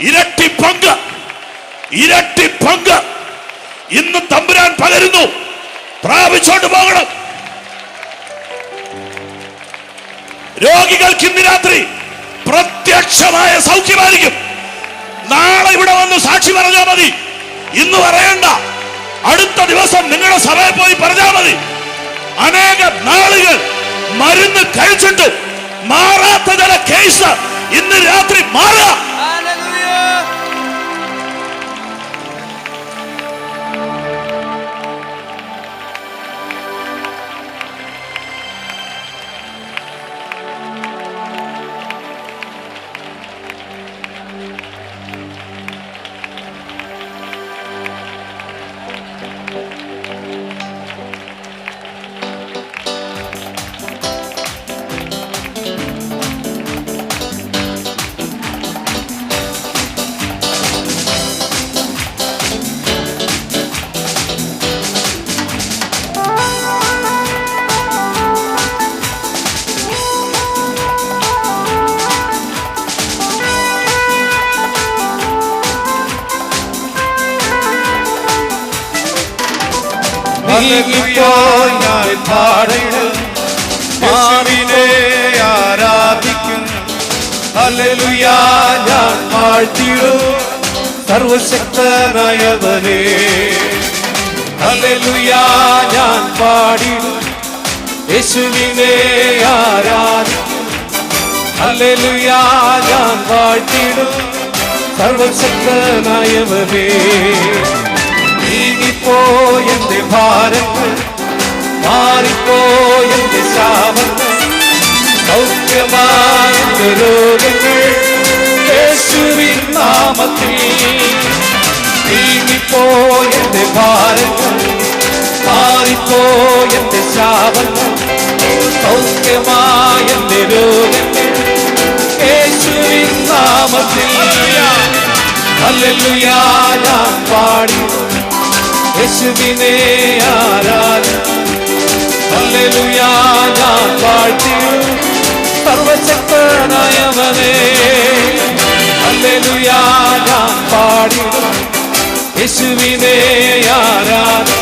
ഇരട്ടി പങ്ക് ഇരട്ടി പങ്ക്. ഇന്ന് തമ്പുരാൻ പകരുന്നു. പ്രാപിച്ചോണ്ട് പോകണം. രോഗികൾക്ക് ഇന്ന് രാത്രി പ്രത്യക്ഷമായ സൗഖ്യമായിരിക്കും. നാളെ ഇവിടെ വന്ന് സാക്ഷി പറഞ്ഞാൽ മതി. ഇന്ന് പറയണ്ട. അടുത്ത ദിവസം നിങ്ങളുടെ സഭയിൽ പോയി പറഞ്ഞാൽ മതി. അനേക നാളുകൾ മരുന്ന് കഴിച്ചിട്ട് മാറാത്ത ചില കേസ് ഇന്ന് രാത്രി മാറുക. നീങ്ങിപ്പോയി ഞാൻ പാടും യേശുവിനെ ആരാധിക്കും ഹല്ലേലൂയ ഞാൻ വാഴ്ത്തിടും സർവശക്തനായവനെ ഹല്ലേലൂയ ഞാൻ പാടിടും യേശുവിനെ ആരാധിക്കും ഹല്ലേലൂയ ഞാൻ വാഴ്ത്തിടും സർവശക്തനായവനെ നീങ്ങിപ്പോയെന്റെ ഭാരങ്ങൾ മാറിപ്പോയെന്റെ ശാപങ്ങൾ സൗഖ്യമായെന്റെ രോഗങ്ങൾ യേശുവിൻ നാമത്തിൽ നീങ്ങിപ്പോയെന്റെ ഭാരങ്ങൾ മാറിപ്പോയെന്റെ ശാപങ്ങൾ സൗഖ്യമായെന്റെ രോഗങ്ങൾ യേശുവിൻ നാമത്തിൽ. അല്ലെല്ലുയാ ഞാൻ പാടി യേശുവിനെ ഹല്ലേലൂയ ഞാൻ വാഴ്ത്തിടും സർവശക്തനായവനെ. ഹല്ലേലൂയ ഞാൻ പാടിടും യേശുവിനെ ആരാധന.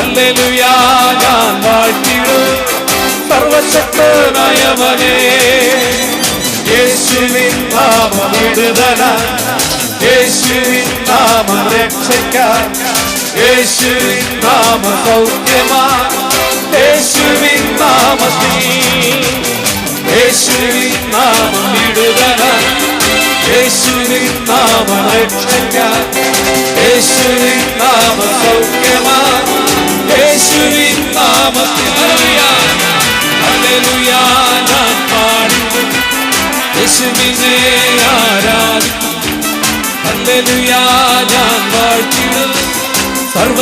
അല്ലെലുയാ ഞാൻ വാഴ്ത്തിടും സർവശക്തനായവനെ. യേശുവിൻ നാമം വിടുതല. യേശുവിൻ നാമം രക്ഷയ്ക്കാൻ യേശുവിൻ നാമ സൗഖ്യമാ യേശുവിൻ നാമത്തിൽ യേശുവിൻ നാമം വിടുതല യേശുവിൻ നാമ രക്ഷയ്ക്കാൻ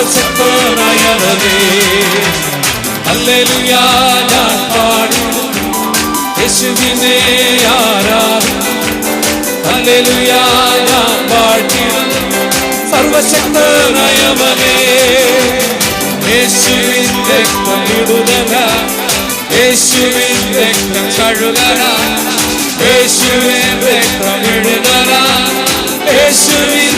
സർവശക്തനായവനെ ഹല്ലേലൂയ ഞാൻ പാടിടും യേശുവിനെ ആരാധിക്കും ഹല്ലേലൂയ ഞാൻ വാഴ്ത്തിടും സർവശക്തനായവനെ യേശുവിൻ രക്തം വിടുതല യേശുവിൻ രക്തം കഴുകല യേശുവിൻ രക്തം വിടുതല യേശുവിൻ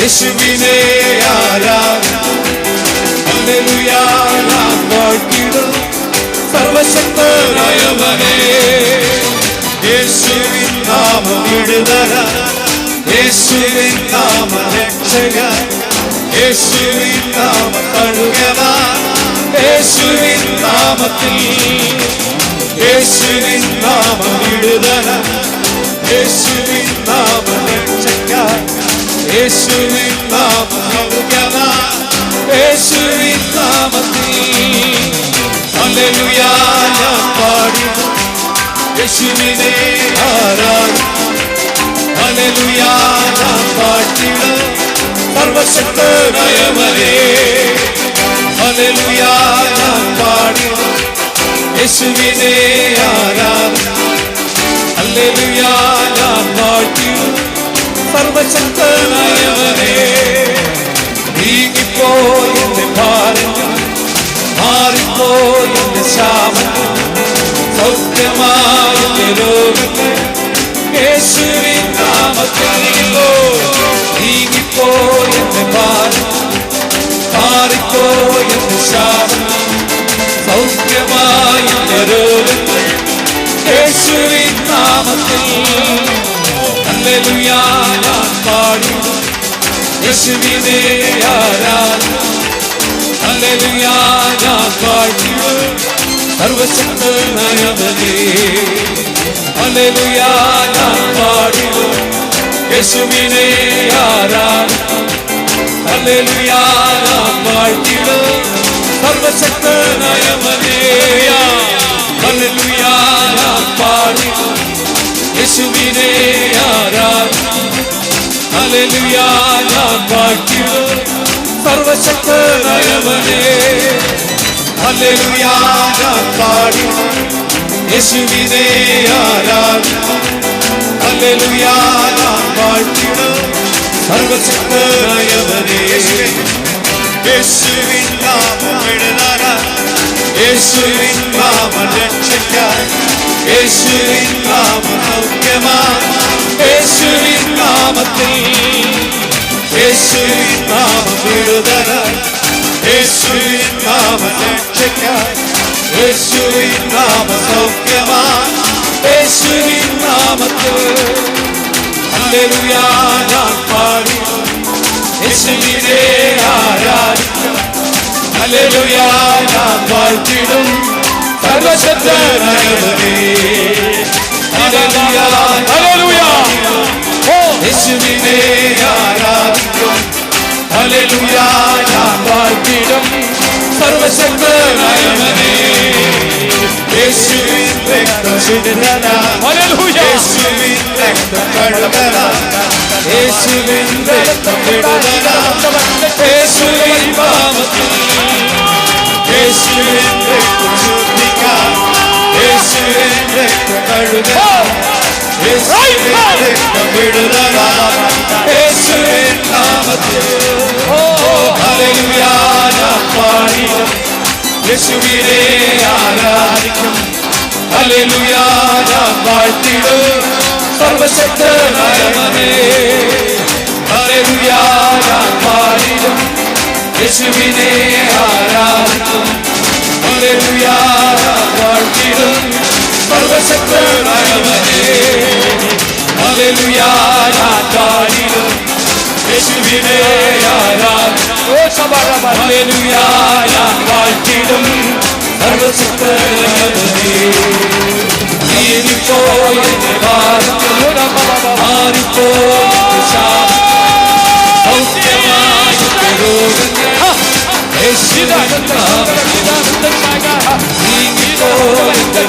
യേശുവിനെ വാഴ്ത്തിടും സർവശക്തനായവനെ. യേശുവിൻ നാമം യേശുവിൻ നാമ രക്ഷക യേശുവിൻ നാമ തഴുകവ യേശുവിൻ നാമത്തിൽ. യേശുവിൻ നാമ യേശുവിൻ നാമ രക്ഷക യേശുവിൻ നാമം യേശുവിൻ നാമത്തിൽ. അലലുയാ ഞാൻ പാടുന്നു യേശുവിനെ ആരാധന. അലലുയാ ഞാൻ പാട്ടിട. സർവശക്തനയമലേ അലലുയാ ഞാൻ പാടിട. യേശുവിനെ ആരാധന. അലലുയാ ഞാൻ പാട്ടിട സർവശക്തനായവനേ നീങ്ങിപ്പോയി എന്റെ ഭാരങ്ങൾ മാറിപ്പോയി എന്റെ ശാപങ്ങൾ സൗഖ്യമായ രോഗങ്ങൾ. യേശുവിൻ നാമത്തിൽ നീങ്ങിപ്പോയി എന്റെ ഭാരങ്ങൾ മാറിപ്പോയി എന്റെ ശാപങ്ങൾ സൗഖ്യമായ രോഗങ്ങൾ. യേശുവിൻ നാമത്തിൽ യേശുവിനെ ആരാധന ഹല്ലേലൂയ ഞാൻ പാടിടും സർവശക്തനായവനേ ഹല്ലേലൂയ ഞാൻ പാടിടും യേശുവിനെ ആരാധന ഹല്ലേലൂയ ഞാൻ പാടിടും സർവശക്തനായവനേ ഹല്ലേലൂയ ഞാൻ പാടിടും യേശുവിനെ ആരാധന ഹല്ലേലൂയ ഞാൻ പാടിടും സർവശക്തനായവനേ ഹല്ലേലൂയ ഞാൻ പാടിടും യേശുവിനെ ആരാധന ഹല്ലേലൂയ ഞാൻ പാടിടും സർവശക്തനായവനേ യേശുവിൻ നാമം വിടുതല യേശുവിൻ നാമം രക്ഷിക്കാൻ യേശുവിൻ നാമം നാമത്തിൽ യേശുവിൻ നാമം വിടുതല യേശുവിൻ നാമം രക്ഷിക്കാൻ യേശുവിൻ നാമം സൗഖ്യമാൻ യേശുവിൻ നാമത്തിൽ ഹല്ലേലൂയ ഞാൻ പാടി യേശുവിനെ ആരാധിക്കാം ഹല്ലേലൂയ ഞാൻ വാഴ്ത്തിടും സർവശക്തനായവനേ ഹല്ലേലൂയ ഹല്ലേലൂയ യേശുവിനെ ആരാധിക്കും. ഹല്ലേലൂയ ഞാൻ വാഴ്ത്തിടും. സർവശക്തനായവനേ. യേശുവിൻ രക്തം ശുദ്ധന യേശുവിൻ രക്തം കഴുകല യേശുവിൻ രക്തം വിടുതല യേശുവിൻ നാമത്തിൽ. യേശുവിൻ രക്തം ശുദ്ധിക്കാൻ യേശുവിൻ രക്തം കഴുകല യേശുവിനെ ആരാധിക്കും. ഹല്ലേലൂയ ഞാൻ വാഴ്ത്തിടും സർവശക്തനായവനേ ഹല്ലേലൂയ ഞാൻ പാടിടും യേശുവിനെ ആരാധിക്കും. ഹല്ലേലൂയ ഞാൻ സർവശക്തനായവനേ ഹല്ലേലൂയ പാടിടും യേശുവിനെ ആരാധിക്കും ഹല്ലേലൂയ ഞാൻ വാഴ്ത്തിടും സർവശക്തനായവനേ എന്റെ ഭാരങ്ങൾ മാറിപ്പോയി എന്റെ ശാപം സൗഖ്യമായി രോഗങ്ങൾ യേശുവിൻ നാമത്തിൽ നീങ്ങിപ്പോയി എന്റെ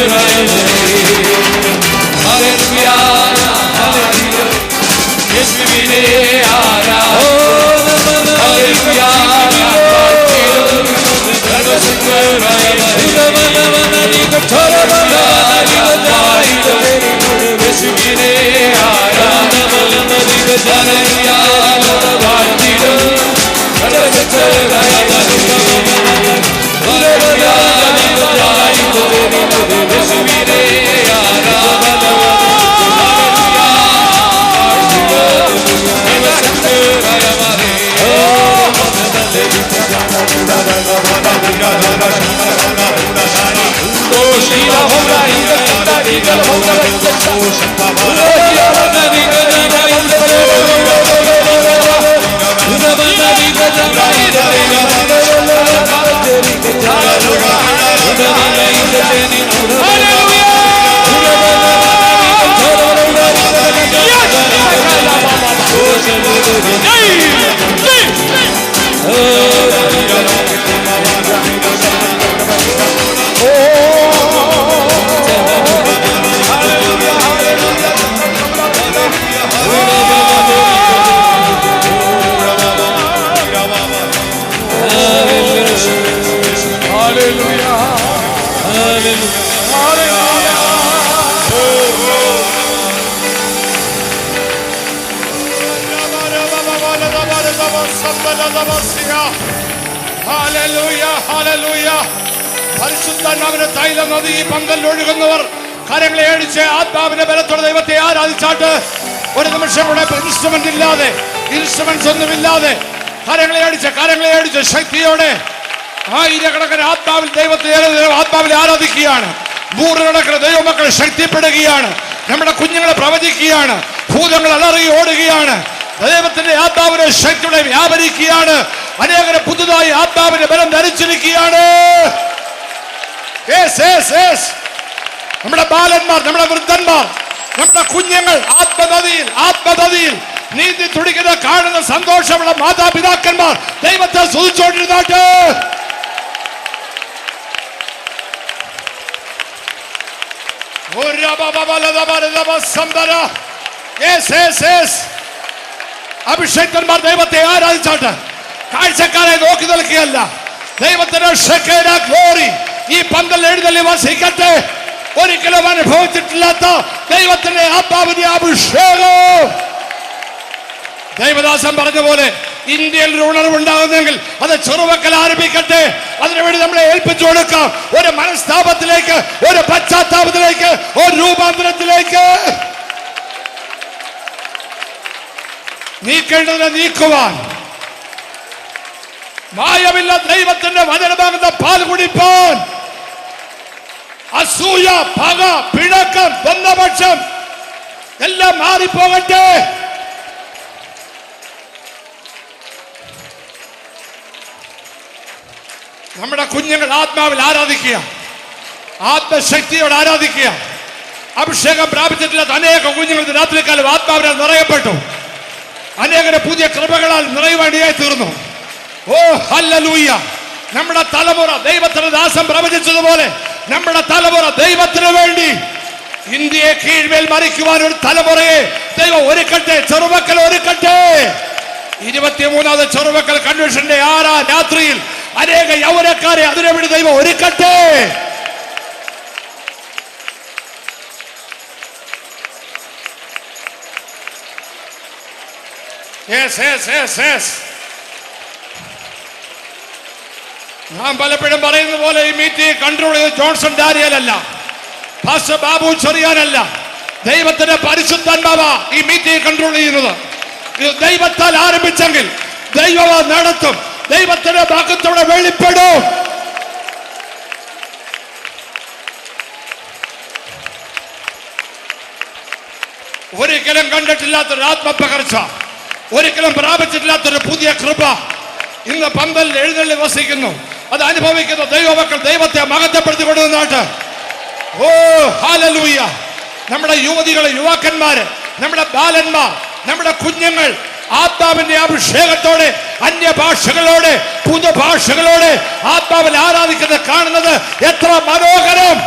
സർവശക്തനായവനേ ഹല്ലേലൂയ Hey! Hey! Hey! പരിശുദ്ധാത്മാവിന്റെ തൈല നദി പങ്കൽ ഒഴുകുന്നവർ കരങ്ങളെ അടിച്ച് ആത്മാവിന്റെ ബലത്തോടെ ദൈവത്തെ ആരാധിച്ചാട്ട് ഒരു നിമിഷം കൂടെ ഇൻസ്ട്രുമെന്റ് ഇല്ലാതെ ഇൻസ്ട്രുമെന്റ്സ് ഒന്നുമില്ലാതെ കരങ്ങളെ അടിച്ച് കരങ്ങളെ അടിച്ച് ശക്തിയോടെ ആയിരക്കണക്കിന് ആത്മാവിൽ ദൈവത്തെ ആത്മാവിൽ ആരാധിക്കുകയാണ്. നൂറുകണക്കിന് ദൈവമക്കൾ ശക്തിപ്പെടുകയാണ്. നമ്മുടെ കുഞ്ഞുങ്ങളെ പ്രവചിക്കുകയാണ്. ഭൂതങ്ങൾ അലറി ഓടുകയാണ്. ദൈവത്തിന്റെ ആത്മാവിനെ ശക്തിയുടെ വ്യാപരിക്കുകയാണ്. അനേകരെ പുതുതായി ആത്മാവിന്റെ ബലം ധരിച്ചിരിക്കുകയാണ്. നമ്മുടെ ബാലന്മാർ നമ്മുടെ വൃദ്ധന്മാർ നമ്മുടെ കുഞ്ഞുങ്ങൾ ആത്മനദിയിൽ ആത്മനദിയിൽ നീതി തുടിക്കുന്ന കാണുന്ന സന്തോഷമുള്ള മാതാപിതാക്കന്മാർ ദൈവത്തെ സ്തുതിച്ചോണ്ടിരുന്നാട്ട് അഭിഷേകന്മാർ ദൈവത്തെ ആരാധിച്ചാട്ട് കാഴ്ചക്കാരെ നോക്കി നിൽക്കുകയല്ല. ദൈവത്തിന്റെ ഗ്ലോറി ഈ പന്തൽ എഴുന്നള്ളി വസിക്കട്ടെ. ഒരിക്കലും അനുഭവിച്ചിട്ടില്ലാത്ത ദൈവത്തിന്റെ ആത്മാവിന്റെ അഭിഷേകം. ദൈവദാസൻ പറഞ്ഞ പോലെ ഇന്ത്യയിൽ ഒരു ഉണർവുണ്ടാകുന്നെങ്കിൽ അത് ചെറുമക്കൾ ആരംഭിക്കട്ടെ. അതിനുവേണ്ടി നമ്മളെ ഏൽപ്പിച്ചു കൊടുക്കാം. ഒരു മനസ്താപത്തിലേക്ക് ഒരു പശ്ചാത്താപത്തിലേക്ക് ഒരു രൂപാന്തരത്തിലേക്ക്. നീക്കേണ്ടതിനെ നീക്കുവാൻ. മായമില്ല ദൈവത്തിന്റെ വചനമാകുന്ന പാൽ കുടിപ്പാൻ. അസൂയ പക പിഴക്കം സ്വന്തപക്ഷം എല്ലാം മാറിപ്പോകട്ടെ. നമ്മുടെ കുഞ്ഞുങ്ങൾ ആത്മാവിൽ ആരാധിക്കുക. ആത്മശക്തിയോട് ആരാധിക്കുക. അഭിഷേകം പ്രാപിച്ചിട്ടില്ലാത്ത അനേക കുഞ്ഞുങ്ങൾ രാത്രിക്കാലം ആത്മാവിനെ നിറയപ്പെട്ടു. അനേകരെ പുതിയ കൃപകളാൽ നിറയുവാനിടയായി തീർന്നു. ഓ ഹല്ലലൂയ. നമ്മുടെ തലമുറ ദൈവത്തിന് ദാസം പ്രവചിച്ചതുപോലെ നമ്മുടെ തലമുറ ദൈവത്തിന് വേണ്ടി ഇന്ത്യയെ കീഴ്മേൽ മറിക്കുവാൻ ഒരു തലമുറയെ ദൈവം ഒരുക്കട്ടെ ചെറുമക്കൾ ഒരുക്കട്ടെ. ഇരുപത്തിമൂന്നാമത് ചെറുമക്കൾ കൺവെൻഷന്റെ ആറാം രാത്രിയിൽ അനേക യൗവനക്കാരെ അതിനുവേണ്ടി ദൈവം ഒരുക്കട്ടെ. Yes, യെസ് യെസ് യെസ് ഞാൻ പലപ്പോഴും പറയുന്ന പോലെ ഈ മീറ്റിംഗ് കൺട്രോൾ ചെയ്ത് ജോൺസൺ ഡാരിയലല്ല ഫാസ്റ്റർ ബാബു ചെറിയാനല്ല. ദൈവത്തിന്റെ പരിശുദ്ധാത്മാവ ഈ മീറ്റിംഗ് കൺട്രോൾ ചെയ്യുന്നത്. ദൈവത്താൽ ആരംഭിച്ചെങ്കിൽ ദൈവം നടത്തും. ദൈവത്തിന്റെ ഭാഗത്തോടെ വെളിപ്പെടും. ഒരിക്കലും കണ്ടിട്ടില്ലാത്തൊരു ആത്മപകർച്ച ഒരിക്കലും പ്രാപിച്ചിട്ടില്ലാത്തൊരു പുതിയ കൃപ ഇന്ന് പന്തൽ എഴുന്നള്ളി വസിക്കുന്നു. അത് അനുഭവിക്കുന്ന ദൈവമക്കൾ ദൈവത്തെ മഹത്വപ്പെടുത്തി കൊടുക്കുന്നാട്ട് ഓ ഹാലലൂയ നമ്മുടെ യുവതികളെ യുവാക്കന്മാര് നമ്മുടെ ബാലന്മാർ നമ്മുടെ കുഞ്ഞുങ്ങൾ ആത്മാവിന്റെ അഭിഷേകത്തോടെ അന്യഭാഷകളോടെ പുതുഭാഷകളോടെ ആത്മാവിൽ ആരാധിക്കുന്നത് കാണുന്നത് എത്ര മനോഹരം.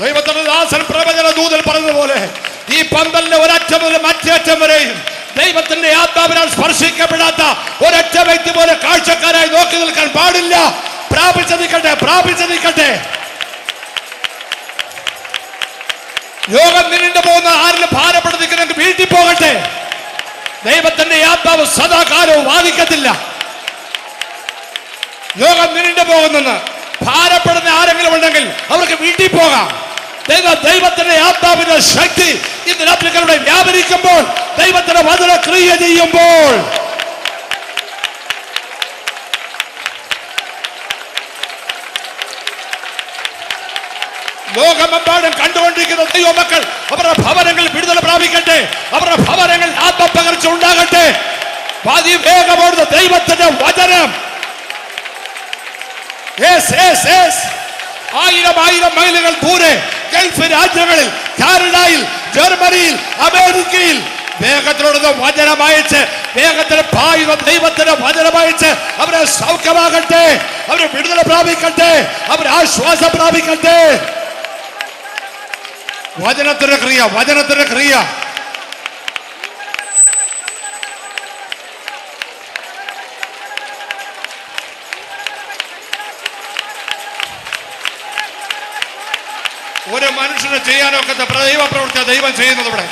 ദൈവത്തിന്റെ ദാസൻ പ്രവചന ദൂതൽ പറഞ്ഞതുപോലെ ഈ പന്തലിന്റെ ഒരറ്റം മുതൽ മറ്റേ അറ്റം വരെയും ദൈവത്തിന്റെ ആത്മാവിനാൽ സ്പർശിക്കപ്പെടാത്ത ഒരൊറ്റ വ്യക്തി പോലെ കാഴ്ചക്കാരായി നോക്കി നിൽക്കാൻ പാടില്ല. പ്രാപിച്ചു നിൽക്കട്ടെ പ്രാപിച്ചു നിൽക്കട്ടെ. യോഗം നിന്നിട്ട് പോകുന്ന ആരിലും ഭാരപ്പെട്ട് നിൽക്കുന്നെങ്കിൽ വീട്ടിൽ പോകട്ടെ. ദൈവത്തിന്റെ ആത്മാവ് സദാകാലവും വാദിക്കത്തില്ല. യോഗം നിന്നിട്ട് പോകുന്നെന്ന് ഭാരപ്പെടുന്ന ആരെങ്കിലും ഉണ്ടെങ്കിൽ അവർക്ക് വീട്ടിൽ പോകാം. ദൈവത്തിന്റെ ആത്മാവിന്റെ ശക്തി ഇന്ന് രാത്രികളുടെ വ്യാപരിക്കുമ്പോൾ ദൈവത്തിന്റെ വചന ക്രിയ ചെയ്യുമ്പോൾ ലോകമെമ്പാടും കണ്ടുകൊണ്ടിരിക്കുന്ന ദൈവമക്കൾ അവരുടെ ഭവനങ്ങൾ വിടുതൽ പ്രാപിക്കട്ടെ അവരുടെ ഭവനങ്ങൾ ആത്മപകർച്ച ഉണ്ടാകട്ടെ അതിവേഗമോടുന്ന ദൈവത്തിന്റെ വചനം Yes, yes, yes. ആയിരം ആയിരം മൈലുകൾ ദൂരെ ഗൾഫ് രാജ്യങ്ങളിൽ കാനഡയിൽ ജർമ്മനിയിൽ അമേരിക്കയിൽ വേഗത്തിലൂടെ വചനമയച്ച് വേഗത്തിൽ പായുന്ന ദൈവത്തിന് വചനമയച്ച് അവരെ സൗഖ്യമാകട്ടെ അവരെ വിടുതല പ്രാപിക്കട്ടെ അവരെ ആശ്വാസം പ്രാപിക്കട്ടെ. വചനത്തിന്റെ ക്രിയ വചനത്തിന്റെ ക്രിയ ഒരു മനുഷ്യന് ചെയ്യാനൊക്കത്തെ ദൈവ പ്രവൃത്തി ദൈവം ചെയ്യുന്നത് ഇവിടെ.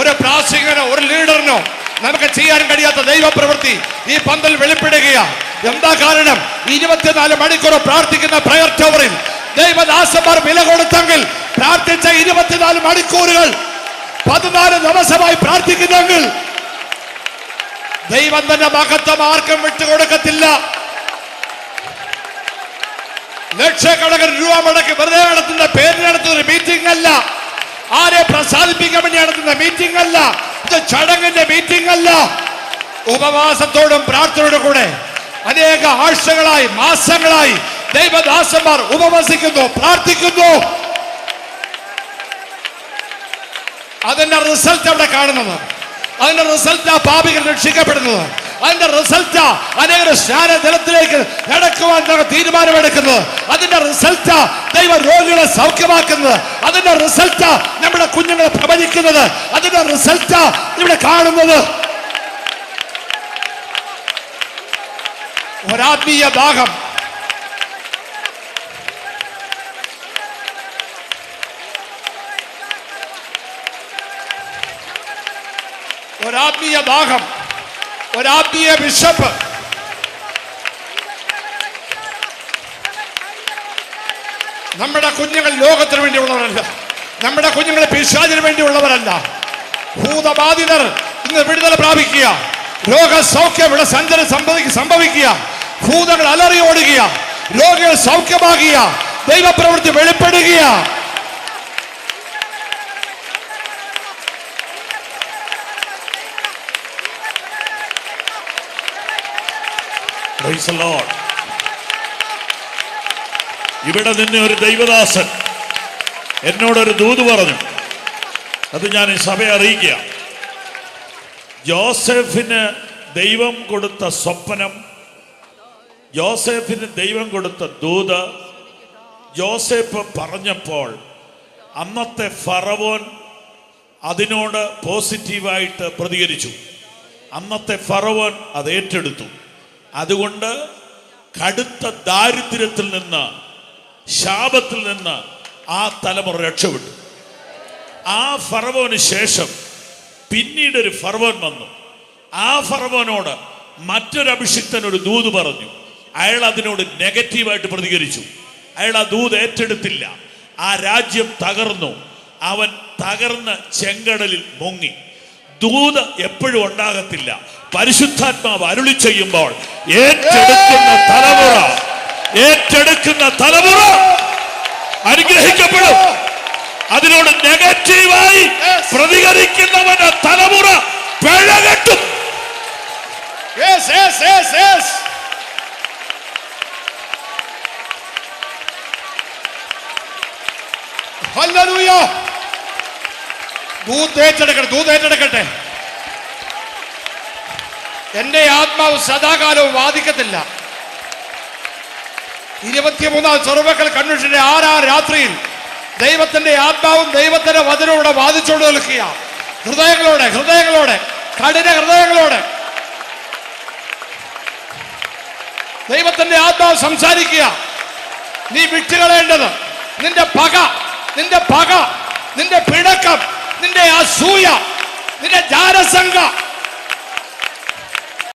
ഒരു പ്രാസികനോ ഒരു ലീഡറിനോ നമുക്ക് ചെയ്യാൻ കഴിയാത്ത ദൈവ പ്രവൃത്തി ഈ പന്തൽ വെളിപ്പെടുകയാ. എന്താ കാരണം? ഇരുപത്തിനാല് മണിക്കൂർ പ്രാർത്ഥിക്കുന്ന പ്രയർ ടവറിൽ ദൈവദാസന്മാർ വില കൊടുത്തെങ്കിൽ പ്രാർത്ഥിച്ച ഇരുപത്തിനാല് മണിക്കൂറുകൾ പതിനാല് ദിവസമായി പ്രാർത്ഥിക്കുന്നെങ്കിൽ ദൈവം തന്നെ മഹത്വം ആർക്കും വിട്ടുകൊടുക്കത്തില്ല. ലക്ഷക്കണക്കിന് രൂപ മുടക്കി വെറുതെ നടത്തുന്ന പേര് നടത്തുന്ന മീറ്റിംഗ് അല്ല. ആരെ പ്രസാദിപ്പിക്കാൻ വേണ്ടി നടത്തുന്ന മീറ്റിംഗ് അല്ല. ഇത് ചടങ്ങിന്റെ മീറ്റിംഗ് അല്ല. ഉപവാസത്തോടും പ്രാർത്ഥനയോടും കൂടെ അനേക ആഴ്ചകളായി മാസങ്ങളായി ദൈവദാസന്മാർ ഉപവസിക്കുന്നു പ്രാർത്ഥിക്കുന്നു. അതിന്റെ റിസൾട്ട് അവിടെ കാണുന്നത്? അതിന്റെ റിസൾട്ട് ആ പാപികൾ രക്ഷിക്കപ്പെടുന്നത്. അതിന്റെ റിസൾട്ട് അനേക സ്നാനജലത്തിലേക്ക് നടക്കുവാൻ തീരുമാനമെടുക്കുന്നത് അതിന്റെ റിസൾട്ട് ദൈവ രോഗികളെ സൗഖ്യമാക്കുന്നത്. അതിന്റെ റിസൾട്ട് നമ്മുടെ കുഞ്ഞുങ്ങളെ പ്രവചിക്കുന്നത്. അതിന്റെ റിസൾട്ട് ഇവിടെ കാണുന്നത്. ഒരാത്മീയ ദാഹം. ഒരാത്മീയ ദാഹം. ഒരാത്മീയ ബിഷപ്പ്. നമ്മുടെ കുഞ്ഞുങ്ങൾ ലോകത്തിന് വേണ്ടിയുള്ളവരല്ല. നമ്മുടെ കുഞ്ഞുങ്ങൾ പിശാചിന് വേണ്ടിയുള്ളവരല്ല. ഭൂതബാധിതർ ഇന്ന് വിടുതല പ്രാപിക്കുക. രോഗസൗഖ്യം ഇവിടെ സഞ്ചരം സംഭവിക്കുക. ഭൂതങ്ങൾ അലറി ഓടുക രോഗികൾ സൗഖ്യമാകുക ദൈവപ്രവൃത്തി വെളിപ്പെടുക ഇവിടെ നിന്ന് ഒരു ദൈവദാസൻ എന്നോടൊരു ദൂത് പറഞ്ഞു. അത് ഞാൻ ഈ സഭയെ അറിയിക്കുക. ജോസഫിന് ദൈവം കൊടുത്ത സ്വപ്നം ജോസഫിന് ദൈവം കൊടുത്ത ദൂത് ജോസഫ് പറഞ്ഞപ്പോൾ അന്നത്തെ ഫറവോൻ അതിനോട് പോസിറ്റീവായിട്ട് പ്രതികരിച്ചു. അന്നത്തെ ഫറവോൻ അത് ഏറ്റെടുത്തു. അതുകൊണ്ട് കടുത്ത ദാരിദ്ര്യത്തിൽ നിന്ന് ശാപത്തിൽ നിന്ന് ആ തലമുറ രക്ഷപ്പെട്ടു. ആ ഫറവോന് ശേഷം പിന്നീട് ഒരു ഫറവോൻ വന്നു. ആ ഫറവോനോട് മറ്റൊരു അഭിഷിക്തൻ ഒരു ദൂത് പറഞ്ഞു. അയാൾ അതിനോട് നെഗറ്റീവായിട്ട് പ്രതികരിച്ചു. അയാൾ ആ ദൂത് ഏറ്റെടുത്തില്ല. ആ രാജ്യം തകർന്നു. അവൻ തകർന്ന ചെങ്കടലിൽ മുങ്ങി. ദൂത് എപ്പോഴും ഉണ്ടാകത്തില്ല പരിശുദ്ധാത്മാവ് അരുളി ചെയ്യുമ്പോൾ ഏറ്റെടുക്കുന്ന തലമുറ ഏറ്റെടുക്കുന്ന തലമുറ അനുഗ്രഹിക്കപ്പെടും അതിനോട് നെഗറ്റീവായി പ്രതികരിക്കുന്നവന്റെ തലമുറ പിഴകെട്ടും. Hallelujah. ദൂത് ഏറ്റെടുക്കട്ടെ ദൂത് ഏറ്റെടുക്കട്ടെ. എന്റെ ആത്മാവ് സദാകാലവും വാദിക്കത്തില്ല. ഇരുപത്തിമൂന്നാം ചെറുമക്കൾ കൺവെൻഷന്റെ ആരാ രാത്രിയിൽ ദൈവത്തിന്റെ ആത്മാവും ദൈവത്തിന്റെ വചനവും വാദിച്ചുകൊണ്ട് നിൽക്കുക. ഹൃദയങ്ങളോടെ ഹൃദയങ്ങളോടെ കഠിന ഹൃദയങ്ങളോടെ. ദൈവത്തിന്റെ ആത്മാവ് സംസാരിക്കുക. നീ വിട്ടുകളയേണ്ടത് നിന്റെ പക നിന്റെ പക നിന്റെ പിണക്കം നിന്റെ അസൂയ നിന്റെ ജാരസംഘ